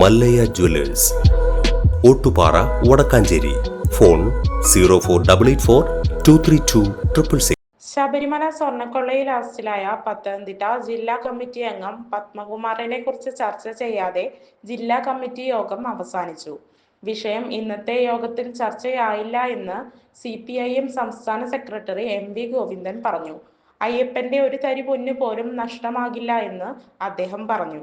Mallayya jewellers. Ottupara Vadakkanchery. Phone zero four double eight four two three two triple six Sabarimala സ്വർണക്കൊള്ളയിൽ അറസ്റ്റിലായ പത്തനംതിട്ട ജില്ലാ committee അംഗം പത്മകുമാറിനെ കുറിച്ച് ചർച്ച ചെയ്യാതെ ജില്ലാ കമ്മിറ്റി യോഗം അവസാനിച്ചു. വിഷയം ഇന്നത്തെ യോഗത്തിൽ ചർച്ചയായില്ല എന്ന് സി പി ഐ എം സംസ്ഥാന സെക്രട്ടറി എം വി ഗോവിന്ദൻ പറഞ്ഞു. അയ്യപ്പന്റെ ഒരു തരി പൊന്നു പോലും നഷ്ടമാകില്ല എന്ന് അദ്ദേഹം പറഞ്ഞു.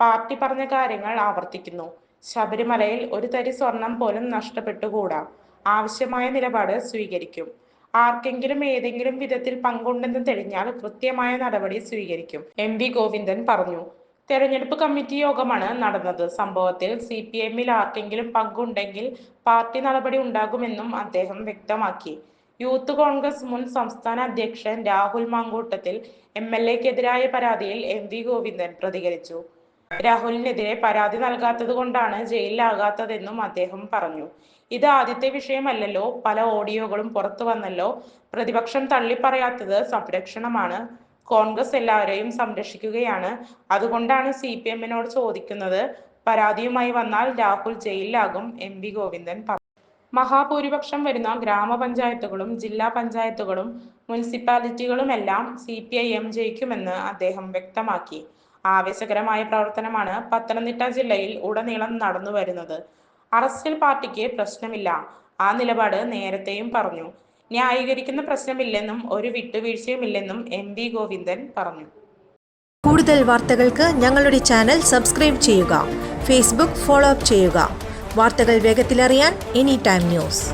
പാർട്ടി പറഞ്ഞ കാര്യങ്ങൾ ആവർത്തിക്കുന്നു. ശബരിമലയിൽ ഒരു തരി സ്വർണം പോലും നഷ്ടപ്പെട്ടുകൂടാ. ആവശ്യമായ നിലപാട് സ്വീകരിക്കും. ആർക്കെങ്കിലും ഏതെങ്കിലും വിധത്തിൽ പങ്കുണ്ടെന്ന് തെളിഞ്ഞാൽ കൃത്യമായ നടപടി സ്വീകരിക്കും. എം വി ഗോവിന്ദൻ പറഞ്ഞു. തെരഞ്ഞെടുപ്പ് കമ്മിറ്റി യോഗമാണ് നടന്നത്. സംഭവത്തിൽ സി പി എമ്മിൽ ആർക്കെങ്കിലും പങ്കുണ്ടെങ്കിൽ പാർട്ടി നടപടി ഉണ്ടാകുമെന്നും അദ്ദേഹം വ്യക്തമാക്കി. യൂത്ത് കോൺഗ്രസ് മുൻ സംസ്ഥാന അധ്യക്ഷൻ രാഹുൽ മാങ്കൂട്ടത്തിൽ എം എൽ എക്കെതിരായ പരാതിയിൽ എം വി ഗോവിന്ദൻ പ്രതികരിച്ചു. രാഹുലിനെതിരെ പരാതി നൽകാത്തത് കൊണ്ടാണ് ജയിലിലാകാത്തതെന്നും അദ്ദേഹം പറഞ്ഞു. ഇത് ആദ്യത്തെ വിഷയമല്ലല്ലോ. പല ഓഡിയോകളും പുറത്തു വന്നല്ലോ. പ്രതിപക്ഷം തള്ളിപ്പറയാത്തത് സംരക്ഷണമാണ്. കോൺഗ്രസ് എല്ലാവരെയും സംരക്ഷിക്കുകയാണ്. അതുകൊണ്ടാണ് സി പി എമ്മിനോട് ചോദിക്കുന്നത്. പരാതിയുമായി വന്നാൽ രാഹുൽ ജയിലിലാകും എം വി ഗോവിന്ദൻ പറഞ്ഞു മഹാഭൂരിപക്ഷം വരുന്ന ഗ്രാമപഞ്ചായത്തുകളും ജില്ലാ പഞ്ചായത്തുകളും മുനിസിപ്പാലിറ്റികളുമെല്ലാം സി പി ഐ എം ജയിക്കുമെന്ന് അദ്ദേഹം വ്യക്തമാക്കി. ആവേശകരമായ പ്രവർത്തനമാണ് പത്തനംതിട്ട ജില്ലയിൽ ഉടനീളം നടന്നു വരുന്നത്. അറസ്റ്റിൽ പാർട്ടിക്ക് പ്രശ്നമില്ല. ആ നിലപാട് നേരത്തെയും പറഞ്ഞു. ന്യായീകരിക്കുന്ന പ്രശ്നമില്ലെന്നും ഒരു വിട്ടുവീഴ്ചയുമില്ലെന്നും എം വി ഗോവിന്ദൻ പറഞ്ഞു. കൂടുതൽ വാർത്തകൾക്ക് ഞങ്ങളുടെ ചാനൽ സബ്സ്ക്രൈബ് ചെയ്യുക. ഫേസ്ബുക്ക് ഫോളോ അപ്പ് ചെയ്യുക. വാർത്തകൾ വേഗത്തിലറിയാൻ എനി ടൈം ന്യൂസ്.